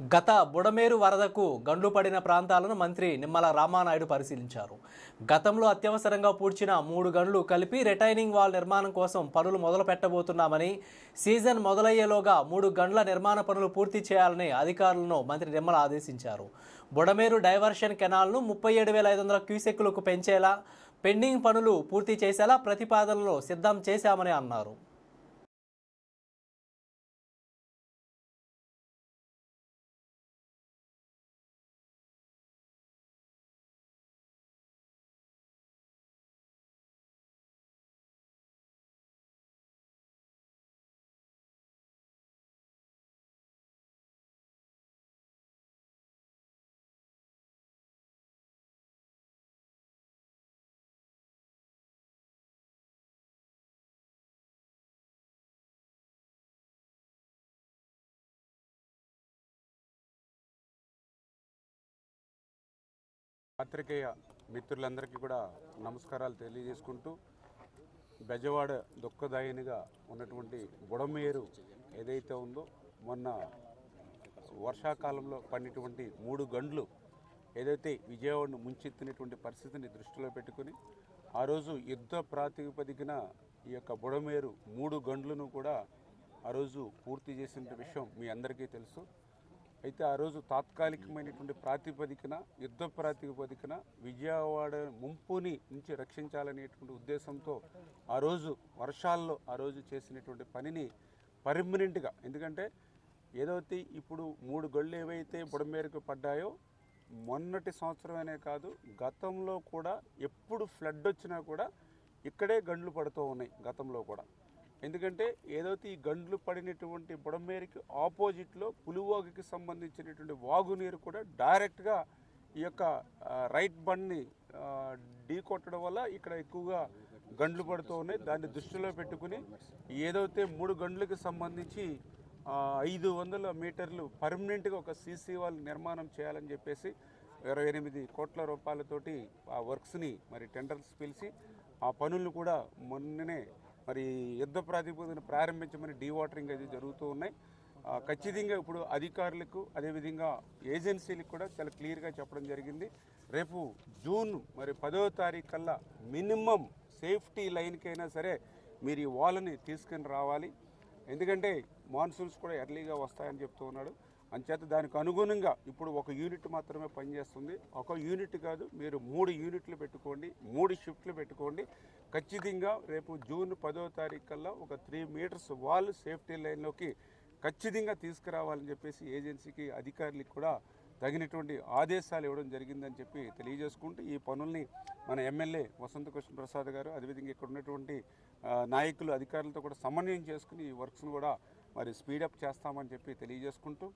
గత బుడమేరు వరదకు గండ్లు పడిన ప్రాంతాలను మంత్రి నిమ్మల రామానాయుడు పరిశీలించారు. గతంలో అత్యవసరంగా పూడ్చిన మూడు గండ్లు కలిపి రిటైనింగ్ వాల్ నిర్మాణం కోసం పనులు మొదలు పెట్టబోతున్నామని సీజన్ మొదలయ్యేలోగా మూడు గండ్ల నిర్మాణ పనులు పూర్తి చేయాలని అధికారులను మంత్రి నిమ్మల ఆదేశించారు. బుడమేరు డైవర్షన్ కెనాల్ను ముప్పై ఏడు వేల ఐదు వందల క్యూసెక్కులకు పెంచేలా పెండింగ్ పనులు పూర్తి చేసేలా ప్రతిపాదనలు సిద్ధం చేశామని అన్నారు. పాత్రికేయ మిత్రులందరికీ కూడా నమస్కారాలు తెలియజేసుకుంటూ బెజవాడ దుఃఖదాయినిగా ఉన్నటువంటి బుడమేరు ఏదైతే ఉందో మొన్న వర్షాకాలంలో పడినటువంటి మూడు గండ్లు ఏదైతే విజయవాడను ముంచెత్తినటువంటి పరిస్థితిని దృష్టిలో పెట్టుకుని ఆ రోజు యుద్ధ ప్రాతిపదికన ఈ యొక్క బుడమేరు మూడు గండ్లను కూడా ఆ రోజు పూర్తి చేసిన విషయం మీ అందరికీ తెలుసు. అయితే ఆ రోజు తాత్కాలికమైనటువంటి ప్రాతిపదికన యుద్ధ ప్రాతిపదికన విజయవాడ ముంపుని నుంచి రక్షించాలనేటువంటి ఉద్దేశంతో ఆ రోజు వర్షాల్లో ఆ రోజు చేసినటువంటి పనిని పర్మనెంట్గా ఎందుకంటే ఏదైతే ఇప్పుడు మూడు గళ్ళు ఏవైతే బుడమేరకు పడ్డాయో మొన్నటి సంవత్సరమనే కాదు గతంలో కూడా ఎప్పుడు ఫ్లడ్ వచ్చినా కూడా ఇక్కడే గండ్లు పడుతూ ఉన్నాయి గతంలో కూడా. ఎందుకంటే ఏదైతే ఈ గండ్లు పడినటువంటి బుడమేరికి ఆపోజిట్లో పులివాగుకి సంబంధించినటువంటి వాగునీరు కూడా డైరెక్ట్గా ఈ యొక్క రైట్ బండ్ని ఢీ కొట్టడం వల్ల ఇక్కడ ఎక్కువగా గండ్లు పడుతూ ఉన్నాయి. దాన్ని దృష్టిలో పెట్టుకుని ఏదైతే మూడు గండ్లకు సంబంధించి ఐదు వందల మీటర్లు పర్మనెంట్గా ఒక సీసీ వాల్ నిర్మాణం చేయాలని చెప్పేసి ఇరవై ఎనిమిది కోట్ల రూపాయలతోటి ఆ వర్క్స్ని మరి టెండర్స్ పిలిచి ఆ పనులను కూడా మొన్ననే మరి యుద్ధ ప్రాతిపదికన ప్రారంభించమని డీవాటరింగ్ అది జరుగుతూ ఉన్నాయి. ఖచ్చితంగా ఇప్పుడు అధికారులకు అదేవిధంగా ఏజెన్సీలకు కూడా చాలా క్లియర్గా చెప్పడం జరిగింది. రేపు జూన్ మరి పదో తారీఖు కల్లా మినిమం సేఫ్టీ లైన్కైనా సరే మీరు ఈ వాల్ని తీసుకుని రావాలి. ఎందుకంటే మాన్సూన్స్ కూడా ఎర్లీగా వస్తాయని చెప్తూ ఉన్నాడు. అంచేత దానికి అనుగుణంగా ఇప్పుడు ఒక యూనిట్ మాత్రమే పనిచేస్తుంది. ఒక యూనిట్ కాదు మీరు మూడు యూనిట్లు పెట్టుకోండి మూడు షిఫ్ట్లు పెట్టుకోండి. ఖచ్చితంగా రేపు జూన్ పదో తారీఖు కల్లా ఒక త్రీ మీటర్స్ వాల్ సేఫ్టీ లైన్లోకి ఖచ్చితంగా తీసుకురావాలని చెప్పేసి ఏజెన్సీకి అధికారులకు కూడా తగినటువంటి ఆదేశాలు ఇవ్వడం జరిగిందని చెప్పి తెలియజేసుకుంటూ ఈ పనుల్ని మన ఎమ్మెల్యే వసంత కృష్ణ ప్రసాద్ గారు అదేవిధంగా ఇక్కడ ఉన్నటువంటి నాయకులు అధికారులతో కూడా సమన్వయం చేసుకుని ఈ వర్క్స్ను కూడా మరి స్పీడప్ చేస్తామని చెప్పి తెలియజేసుకుంటూ